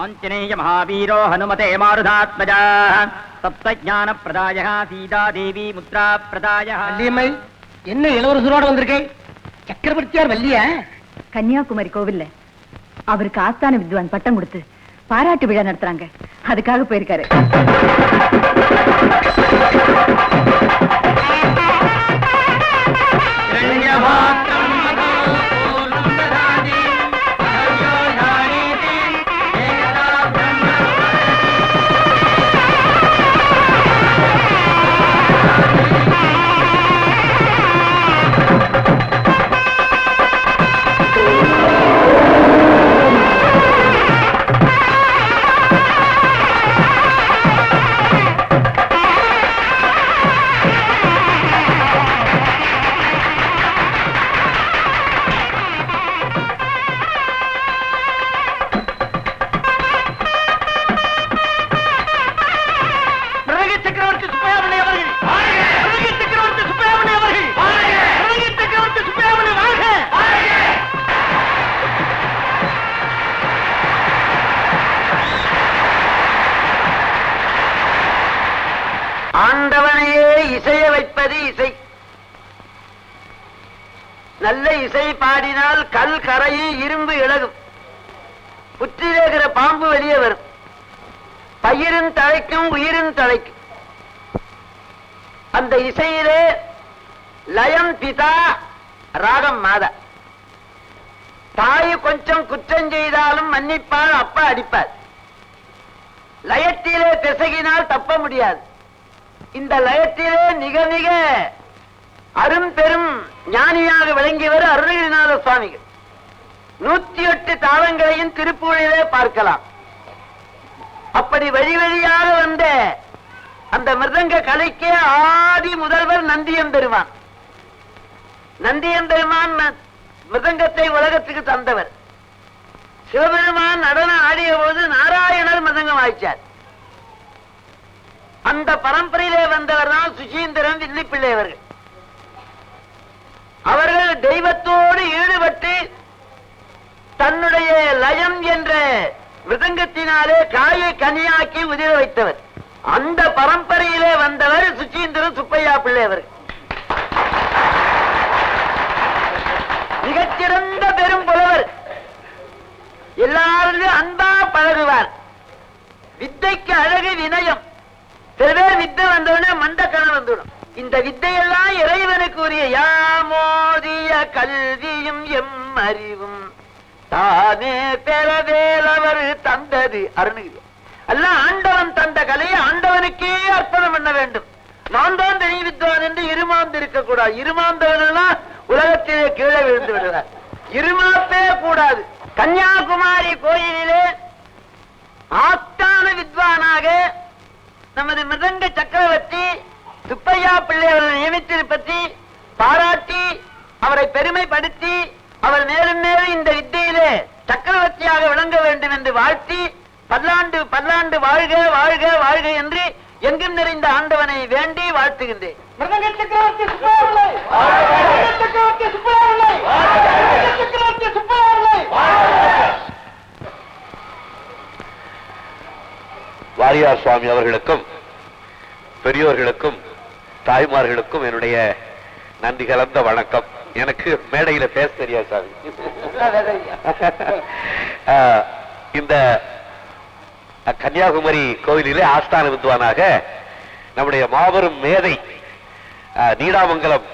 ஆஞ்சநேய மகாவீரோ ஹனுமதே மாருதாத்மஜா. சப்தஜான பிரதாய சீதா தேவி முத்ரா பிரதாய வள்ளியம்மை என்ன இளவரசரோட வந்திருக்கேன் சக்கரவர்த்தியார் வள்ளியா? கன்னியாகுமரி கோவில்ல அவருக்கு ஆஸ்தான வித்வான் பட்டம் கொடுத்து பாராட்டு விழா நடத்துறாங்க. அதுக்காக போயிருக்காரு. நல்ல இசை பாடினால் கல் கரையும் இரும்பு இழகும் புற்றிலேகிற பாம்பு வெளியே வரும். பயிரும் தழைக்கும் உயிரும் தழைக்கும் அந்த இசையிலே லயம் பிதா ராகம் மாதா. தாய் கொஞ்சம் குற்றம் செய்தாலும் மன்னிப்பால் அப்பா அடிப்பார். லயத்திலே பிசகினால் தப்ப முடியாது. இந்த லயத்திலே மிக மிக அரும் பெரும் ஞானியாக விளங்கியவர் அருணகிரிநாத சுவாமிகள். நூத்தி எட்டு தாளங்களையும் திருப்பூரிலே பார்க்கலாம். அப்படி வழி வழியாக வந்த அந்த மிருதங்க கலைக்கே ஆதி முதல்வர் நந்தியம் பெருமான். நந்தியம் பெருமான் மிருதங்கத்தை உலகத்துக்கு தந்தவர். சிவபெருமான் நடனம் ஆடிய போது நாராயணர் மிருதங்கம் ஆயிச்சார். அந்த பரம்பரையிலே வந்தவர் தான் சுசீந்திரன் வில்லிப்பிள்ளை அவர்கள். அவர்கள் தெய்வத்தோடு ஈடுபட்டு தன்னுடைய லயம் என்ற மிருதங்கத்தினாலே காயை கனியாக்கி உதிர வைத்தவர். அந்த பரம்பரையிலே வந்தவர் சுச்சீந்திரன் சுப்பையா பிள்ளை அவர் மிகச்சிறந்த பெரும் புலவர். எல்லாரிலும் அன்பா பழகுவார். வித்தைக்கு அழகு வினயம். சில பேர் வித்தை வந்தவுடனே மண்டக்கணம் வந்துவிடும். இந்த வித்தையெல்லாம் இறைவனுக்கு உரிய யாமோதிய கல்வியும் எம் அறிவும். தானே பெறவேலவர் தந்தது அருணகிரி. அல்ல ஆண்டவன் தந்த கலையை ஆண்டவனுக்கே அர்ப்பணம் பண்ண வேண்டும். நான் தான் தனி வித்வான் என்று இருமாந்து இருக்கக்கூடாது இருமாந்தவன் எல்லாம் உலகத்திலே கீழே விழுந்து விடுவார். இருமாப்பே கூடாது. கன்னியாகுமரி கோயிலிலே ஆஸ்தான வித்வானாக நமது மிருதங்க சக்கரவர்த்தி சுப்பையா பிள்ளை அவர்கள் நியமித்திருப்பத்தி பாராட்டி அவரை பெருமைப்படுத்தி அவர் மேலும் மேலும் இந்த வித்தையிலே சக்கரவர்த்தியாக விளங்க வேண்டும் என்று வாழ்த்தி பல்லாண்டு பல்லாண்டு வாழ்க வாழ்க வாழ்க என்று எங்கும் நிறைந்த ஆண்டவனை வேண்டி வாழ்த்துகின்றேன். வாரியார் சுவாமி அவர்களுக்கும் பெரியோர்களுக்கும் தாய்மார்களுக்கும் என்னுடைய நன்றி கலந்த வணக்கம். எனக்கு மேடையில பேச தெரியாது சாமி. இந்த கன்னியாகுமரி கோவிலிலே ஆஸ்தான வித்வானாக நம்முடைய மாபெரும் மேதை நீடாமங்கலம்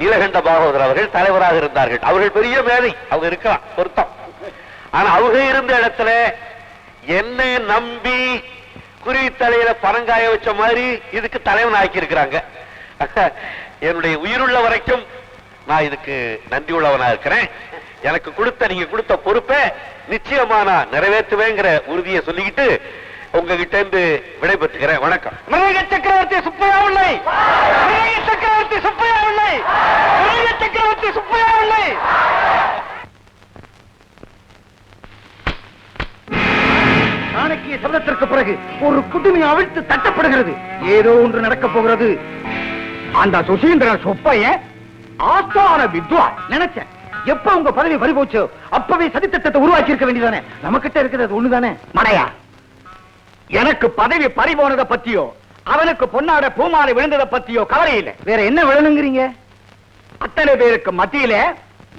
நீலகண்ட பாகவதர் அவர்கள் தலைவராக இருந்தார்கள். அவர்கள் பெரிய மேதை அவங்க இருக்கலாம் பொருத்தம். ஆனா அவங்க இருந்த இடத்துல என்னை நம்பி குருவி தலையில பனங்காய வச்ச மாதிரி இதுக்கு தலைவன் ஆக்கி இருக்கிறாங்க என்னுடைய உயிருள்ள வரைக்கும் நான் இதுக்கு நன்றி உள்ளவனா இருக்கிறேன். எனக்கு கொடுத்த நீங்க கொடுத்த பொறுப்பை நிச்சயமா நான் நிறைவேற்றுவேங்கிற உறுதியை சொல்லிக்கிட்டு உங்ககிட்ட இருந்து விடைபெற்றுக்கிறேன். வணக்கம். மிருதங்க சக்கரவர்த்தி சுப்பையாமணி மிருதங்க சக்கரவர்த்தி சுப்பையாமணி மிருதங்க சக்கரவர்த்தி சுப்பையாமணி சாணக்கிய சபதத்திற்கு பிறகு ஒரு குடுமி அவிழ்த்து தட்டப்படுகிறது. ஏதோ ஒன்று நடக்கப் போகிறது. அந்த சுசீந்திரன் சொப்பைய ஆஸ்தான வித்வான் நினைச்சேன் எப்ப உங்க பதவி பறி போச்சோ அப்பவே சதித்திட்டத்தை உருவாக்கி இருக்க வேண்டியதானே? நம்ம கிட்ட இருக்கிறது ஒண்ணுதானே? மடையா எனக்கு பதவி பறி போனதை பத்தியோ அவனுக்கு பொன்னாட பூமாலை விழுந்ததை பத்தியோ கவலை இல்லை. வேற என்ன விழணுங்கிறீங்க? அத்தனை பேருக்கு மத்தியில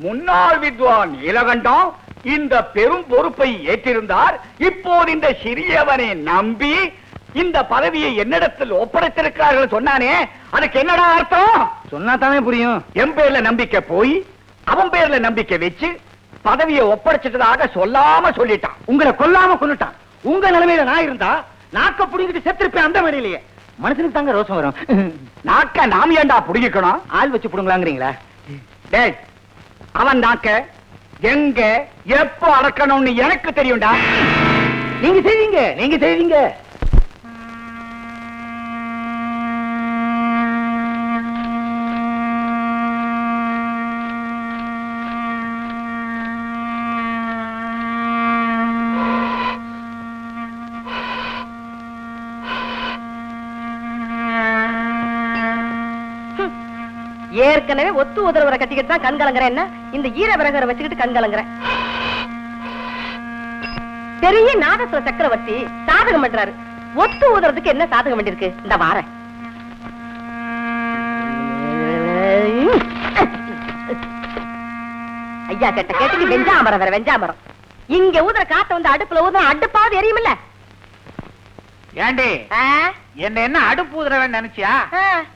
முன்னாள் வித்வான் நீலகண்டம் இந்த பெரும் பொறுப்பை ஏற்றிருந்தார். இப்போது இந்த சிறியவனை நம்பி இந்த பதவியை என்னிடத்தில் ஒப்படைத்திருக்கிறார்கள் சொன்னானே அதுக்கு என்னடா அர்த்தம்? சொன்னா தானே புரியும். என் பேர்ல நம்பிக்கை போய் அவன் பேர்ல நம்பிக்கை வச்சு பதவியை ஒப்படைச்சிட்டதாக சொல்லாம சொல்லிட்டான். உங்களை கொல்லாம கொன்னுட்டான். உங்க நிலைமையில நான் இருந்தா நாக்க புடிங்கிட்டு செத்திருப்பேன் அந்த வழியிலேயே. மனுஷனுக்கு தாங்க ரோசம் வரும். நாக்க நாம ஏண்டா புடிங்கிக்கணும்? ஆள் வச்சு புடுங்களாங்கிறீங்களா டேய் அவன் நாக்க எங்க எப்போ அடக்கணும்னு எனக்கு தெரியும்டா. நீங்க செய்வீங்க நீங்க செய்வீங்க. ஏற்கனவே ஒத்து உதரவரை கட்டிக்கிட்டு தான் கண் என்ன? இந்த ஈர வச்சுக்கிட்டு கண் கலங்குறேன். பெரிய நாதஸ்வர சக்கரவர்த்தி சாதகம் பண்றாரு. ஒத்து ஊதுறதுக்கு என்ன சாதகம் வேண்டியிருக்கு? இந்த வாரேன். ஐயா கேட்ட கேட்டுக்கு வெஞ்சாமரம் வேற வெஞ்சாமரம். இங்க ஊதுற காத்த வந்து அடுப்புல ஊதுற அடுப்பாவது எரியுமில்ல? ஏண்டி? என்ன என்ன அடுப்பு ஊதுறவன் நினைச்சியா.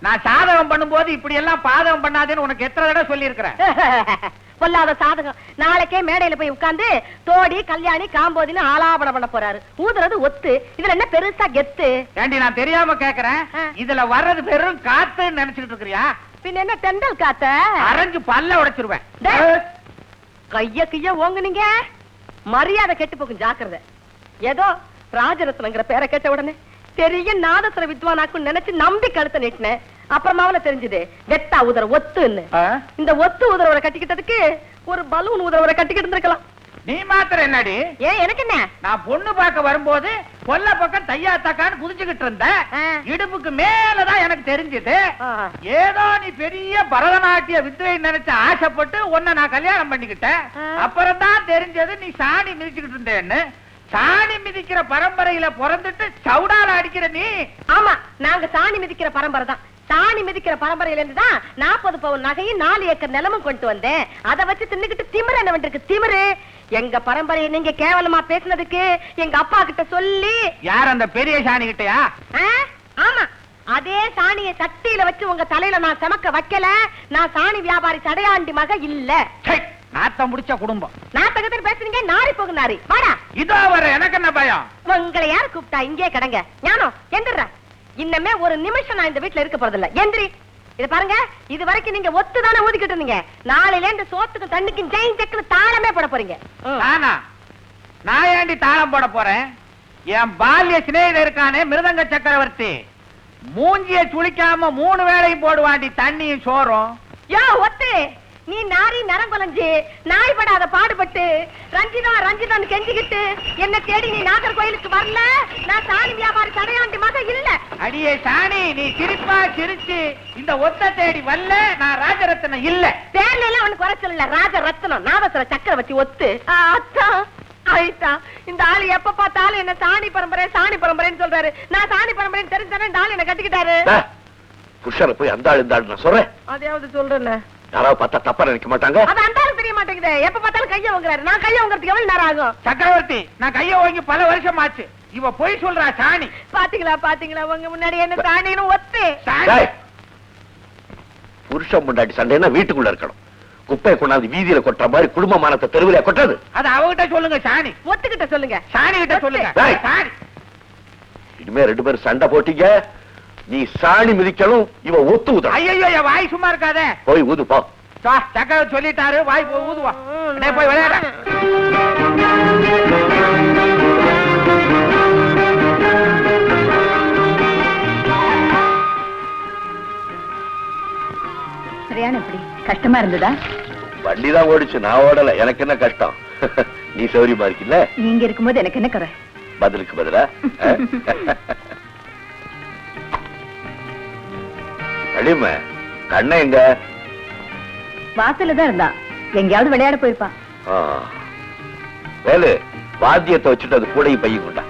நான் சாதகம் பண்ணும்போது இப்படி எல்லாம் பாதகம் பண்ணாதேன்னு உனக்கு எத்தனை தடவை சொல்லி இருக்கிறேன் பொல்லாத சாதகம். நாளைக்கே மேடையில போய் உட்கார்ந்து தோடி கல்யாணி காம்போதின்னு ஆலாபனம் பண்ண போறாரு. ஊதுறது ஒத்து. இதுல என்ன பெருசா கெத்து? ஏண்டி நான் தெரியாம கேக்குறேன். இதுல வர்றது வெறும் காத்துன்னு நினைச்சுக்கிட்டு இருக்கிறியா? பின்ன என்ன தெண்டல் காத்த? அரைஞ்சு பல்ல உடைச்சிருவேன். கைய கைய ஓங்குனீங்க? மரியாதை கெட்டு போகும் ஜாக்கிரதை. ஏதோ ராஜரத்னங்கிற பேரை கேட்ட உடனே பெரிய நாதஸ்வர வித்வானாக்கும் நினைச்சு நம்பி கழுத்தை நீட்டினேன். அப்புறமாவில தெரிஞ்சது வெத்தா உதர ஒத்துன்னு? இந்த ஒத்து உதரவரை கட்டிக்கிட்டதுக்கு ஒரு பலூன் உதரவரை கட்டிக்கிட்டு இருந்திருக்கலாம். நீ மாத்திரம் என்னடி? ஏன் எனக்கு என்ன? நான் பொண்ணு பார்க்க வரும்போது கொல்ல பக்கம் தையா தக்கான்னு குதிச்சுக்கிட்டு இருந்தேன். இடுப்புக்கு மேலதான் எனக்கு தெரிஞ்சது. ஏதோ நீ பெரிய பரதநாட்டிய வித்யை நினைச்சு ஆசைப்பட்டு உன்னை நான் கல்யாணம் பண்ணிக்கிட்டேன். அப்புறம் தான் தெரிஞ்சது நீ சாணி மிதிச்சுக்கிட்டு இருந்தேன்னு. சாணி மிதிக்கிற பரம்பரையில பிறந்துட்டு சவுடால அடிக்கிற நீ. ஆமா நாங்க சாணி மிதிக்கிற பரம்பரை தான். சாணி மிதிக்கிற பரம்பரையில இருந்து தான் நாற்பது பவுன் நகையும் நாலு ஏக்கர் நிலமும் கொண்டு வந்தேன். அதை வச்சு தின்னுக்கிட்டு திமிரு என்ன பண்ணிருக்கு திமிரு. எங்க பரம்பரையை நீங்க கேவலமா பேசுனதுக்கு எங்க அப்பா கிட்ட சொல்லி யார் அந்த பெரிய சாணி கிட்டயா? ஆமா. அதே சாணியை சட்டியில வச்சு உங்க தலையில நான் சமக்க வைக்கல. நான் சாணி வியாபாரி சடையாண்டி மக இல்ல. நாத்தம் முடிச்ச குடும்பம். நான் தகத்தில் பேசுறீங்க நாரி போகும் நாரி வாடா. இதோ வர எனக்கு என்ன பயம்? உங்களை யார் கூப்பிட்டா? இங்கே கடங்க. ஞானம் எந்திர இன்னமே ஒரு நிமிஷம் நான் இந்த வீட்ல இருக்க போறதில்ல. எந்திரி இது பாருங்க. இது வரைக்கும் நீங்க ஒத்து தானே ஊதிக்கிட்டு இருந்தீங்க? நாளையில இந்த சோத்துக்கு தண்ணிக்கும் ஜெயின் செக்குன்னு தாளமே போட போறீங்க. நானா? நான் ஏண்டி தாளம் போட போறேன்? என் பால்ய சிநேகிதர் இருக்கானே மிருதங்க சக்கரவர்த்தி. மூஞ்சிய சுளிக்காம மூணு வேளையும் போடுவாண்டி தண்ணியும் சோறும். யோ ஒத்து! நீ நாரி நரங்குலஞ்சு நாய் படாத பாடுபட்டு ரஞ்சிதா ரஞ்சிதான் கெஞ்சிக்கிட்டு என்ன தேடி நீ நாகர்கோயிலுக்கு வரல? நான் சாணி வியாபாரி தடையாண்டி மக இல்ல. அடியே சாணி நீ சிரிப்பா சிரிச்சு இந்த ஒத்த தேடி வரல நான் ராஜரத்னம் இல்ல. பேர்ல எல்லாம் அவனுக்கு குறைச்சல் இல்ல ராஜ ரத்னம் நாதஸ்வர சக்கரவர்த்தி ஒத்து. ஆ, அத்தான் ஆயிட்டா. இந்த ஆளு எப்ப பார்த்தாலும் என்ன சாணி பரம்பரை சாணி பரம்பரைன்னு சொல்றாரு. நான் சாணி பரம்பரைன்னு தெரிஞ்சானே இந்த ஆளு என்ன கட்டிக்கிட்டாரு. புருஷனை போய் அந்த ஆள் இந்த ஆள் நான் சொல்றேன். அதையாவது சொல்றேன் யாராவது பார்த்தா தப்பா நினைக்க மாட்டாங்க. அது அந்த ஆளு தெரிய மாட்டேங்குது. எப்ப பார்த்தாலும் கைய வாங்குறாரு நான் கைய வாங்குறதுக்கு எவ்வளவு நேரம் ஆகும்? சக்கரவர்த்தி நான் கைய வாங்கி பல வருஷம் ஆச்சு. இவ பொய் சொல்றா சாணி. பாத்தீங்களா பாத்தீங்களா? உங்க முன்னாடி என்ன சாணின்னு ஒத்து. புருஷன் முண்டாட்டி சண்டைன்னா வீட்டுக்குள்ள இருக்கணும். குப்பையை கொண்டாந்து வீதியில கொட்டுற மாதிரி குடும்ப மானத்தை தெருவில கொட்டுறது. அது அவகிட்ட சொல்லுங்க சாணி. ஒத்துக்கிட்ட சொல்லுங்க. சாணி கிட்ட சொல்லுங்க. இனிமே ரெண்டு பேரும் சண்டை போட்டீங்க. நீ சாணி மிதிக்கணும் இவ ஒத்து ஊதணும் ஐயோ வாய் சும்மா இருக்காதே. போய் ஊது போ. சா, சக்கரவர்த்தி சொல்லிட்டாரு வாய் போ- ஊதுவா போய் விளையாட. சரியான எப்படி கஷ்டமா இருந்ததா? வண்டி தான் ஓடிச்சு நான் ஓடல. எனக்கு என்ன கஷ்டம்? நீ சௌரியமா இருக்கீல்ல? நீங்க இருக்கும்போது எனக்கு என்ன குறை? பதிலுக்கு பதிலா? அடிமை கண்ணை எங்க? வாசல்ல தான் இருந்தா எங்கேயாவது விளையாட போயிருப்பான். வேலு வாத்தியத்தை வச்சுட்டு அது கூடையும் பையன் கொண்டா.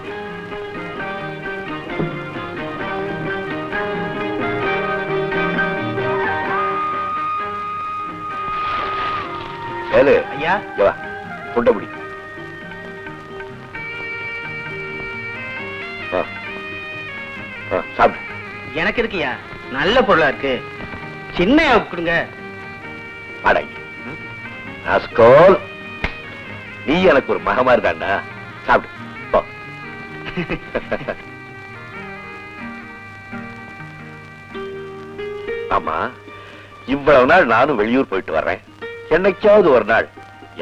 வேலு ஐயா? இங்க வா. கொண்ட முடி சாப்பிடு. எனக்கு இருக்குயா நல்ல பொருளா இருக்கு. சின்ன கொடுங்க. அடை நீ எனக்கு ஒரு மகமா இருக்காண்டா? சாப்பிடு ஆமா இவ்வளவு நாள் நானும் வெளியூர் போயிட்டு வர்றேன். என்னைக்காவது ஒரு நாள்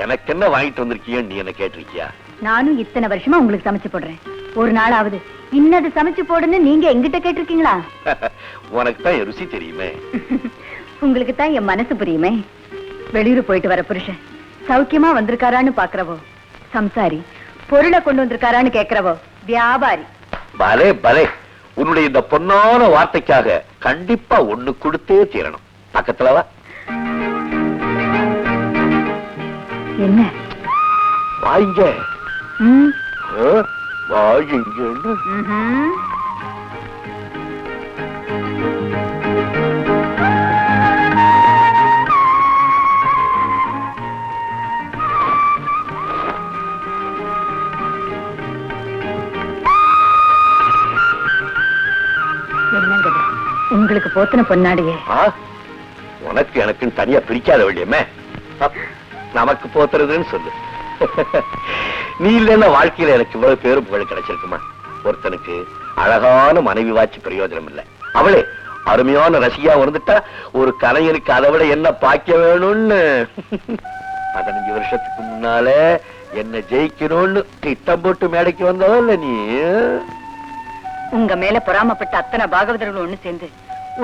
எனக்கு என்ன வாங்கிட்டு வந்திருக்கியன்னு நீ என்ன கேட்டிருக்கியா? நானும் இத்தனை வருஷமா உங்களுக்கு சமைச்சு போடுறேன். ஒரு நாளாவது. இன்னது சமைச்சு போடுன்னு நீங்க எங்கிட்ட கேட்டிருக்கீங்களா? உனக்கு தான் என் ருசி தெரியுமே. உங்களுக்கு தான் என் மனசு புரியுமே. வெளியூர் போயிட்டு வர புருஷன். சௌக்கியமா வந்திருக்காரான்னு பாக்குறவோ சம்சாரி. பொருளை கொண்டு வந்திருக்காரான்னு கேக்குறவோ வியாபாரி. பலே பலே. உன்னுடைய இந்த பொன்னான வார்த்தைக்காக கண்டிப்பா ஒண்ணு கொடுத்தே தீரணும். பக்கத்துல வா. என்ன? வாங்க. ம், வாங்கிங்கன்னு ம்ஹும். என்னங்க இது? உங்களுக்கு போத்தின பொன்னாடியே? உனக்கு எனக்குன்னு தனியா பிரிக்காத வழியமே நமக்கு போத்துறதுன்னு சொல்லு நீ இல்லைன்னா வாழ்க்கையில எனக்கு இவ்வளவு பேரும் புகழ் கிடைச்சிருக்குமா? ஒருத்தனுக்கு அழகான மனைவி வாச்சி பிரயோஜனம் இல்லை. அவளே அருமையான ரசிகா வந்துட்டா ஒரு கலைஞனுக்கு அதை விட என்ன பாய்க்க வேணும்னு? பதினஞ்சு வருஷத்துக்கு முன்னால என்ன ஜெயிக்கணும்னு திட்டம் போட்டு மேடைக்கு வந்ததோ இல்ல நீ? உங்க மேல பொறாமப்பட்ட அத்தனை பாகவதர்கள் ஒண்ணு சேர்ந்து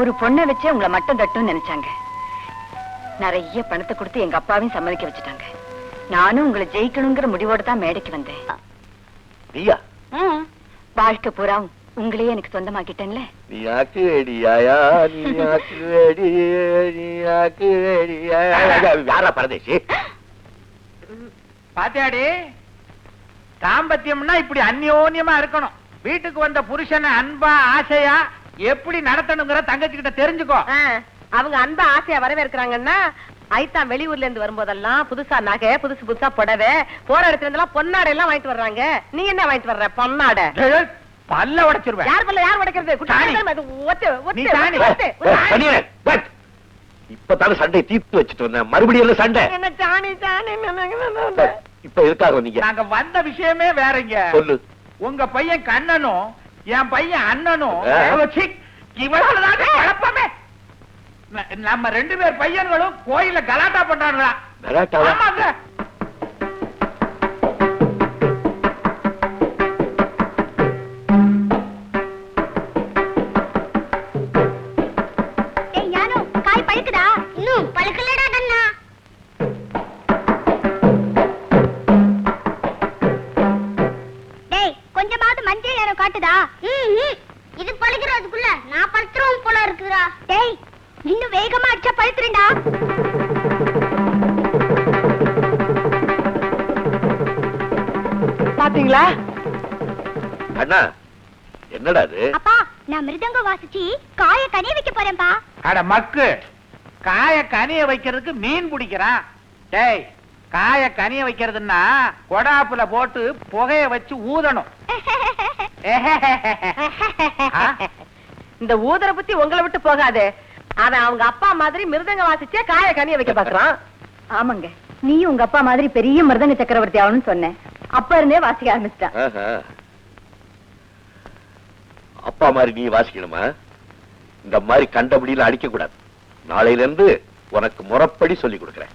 ஒரு பொண்ணை வச்சே உங்களை மட்டம் தட்டும்னு நினைச்சாங்க. நிறைய பணத்தை கொடுத்து எங்க அப்பாவையும் சம்மதிக்க வச்சுட்டாங்க. நானும் உங்களை ஜெயிக்கணுங்கிற முடிவோட தான் மேடைக்கு வந்தேன். நீயா? வாழ்க்கை பூரா உங்களையே எனக்கு சொந்தமாக்கிட்டேன்ல. நீ ஆக்கு வேடியாயா நீ ஆக்கு வேடி நீ ஆக்கு வேடியாயா யாரா பரதேசி? பாத்தியாடி தாம்பத்தியம்னா இப்படி அந்யோன்யமா இருக்கணும். வீட்டுக்கு வந்த புருஷனை அன்பா ஆசையா எப்படி நடத்தணுங்கிற தங்கச்சி கிட்ட தெரிஞ்சுக்கோ அவங்க அன்பா ஆசையா வரவேற்கிறாங்கன்னா ஐத்தான் வெளியூர்ல இருந்து வரும்போதெல்லாம் புதுசா நகை புதுசு புதுசா புடவை போற இடத்துல இருந்தெல்லாம் பொன்னாடை எல்லாம் வாங்கிட்டு வர்றாங்க. நீ என்ன வாங்கிட்டு வர்ற? பொன்னாடை. பல்ல உடைச்சிருவேன். யார் பல்ல யார் உடைக்கிறது. இப்பதானே சண்டை தீர்த்து வச்சுட்டு வந்தேன். மறுபடியும் என்ன சண்டை? என்ன சாணி சாணி இப்ப எதுக்காக வந்தீங்க? நாங்க வந்த விஷயமே வேறங்க. சொல்லு. உங்க பையன் கண்ணனும் என் பையன் அண்ணனும் இவ்வளவுதான் குழப்பமே. நம்ம ரெண்டு பேர் பையன்களும் கோயில கலாட்டா பண்றாங்களா பாத்தீங்களா? அண்ணா என்னடா அது? அப்பா நான் மிருதங்க வாசிச்சு காய கனிய வைக்க போறேன்பா. அட மக்கு காய கனிய வைக்கிறதுக்கு மீன் பிடிக்கிறான் டேய் காய கனிய வைக்கிறதுன்னா கொடாப்புல போட்டு புகைய வச்சு ஊதணும்? இந்த ஊதர புத்தி உங்களை விட்டு போகாது. அவன் அவங்க அப்பா மாதிரி மிருதங்க வாசிச்சே காய கனிய வைக்க பாக்குறான் ஆமாங்க. நீயும் உங்க அப்பா மாதிரி பெரிய மிருதங்க சக்கரவர்த்தி ஆகணும்னு சொன்னேன். அப்ப இருந்தே வாசிக்க ஆரம்பிச்சிட்டான். அப்பா மாதிரி நீ வாசிக்கணுமா? இந்த மாதிரி கண்டபடியில் அடிக்க கூடாது நாளையிலிருந்து உனக்கு முறப்படி சொல்லி கொடுக்குறேன்.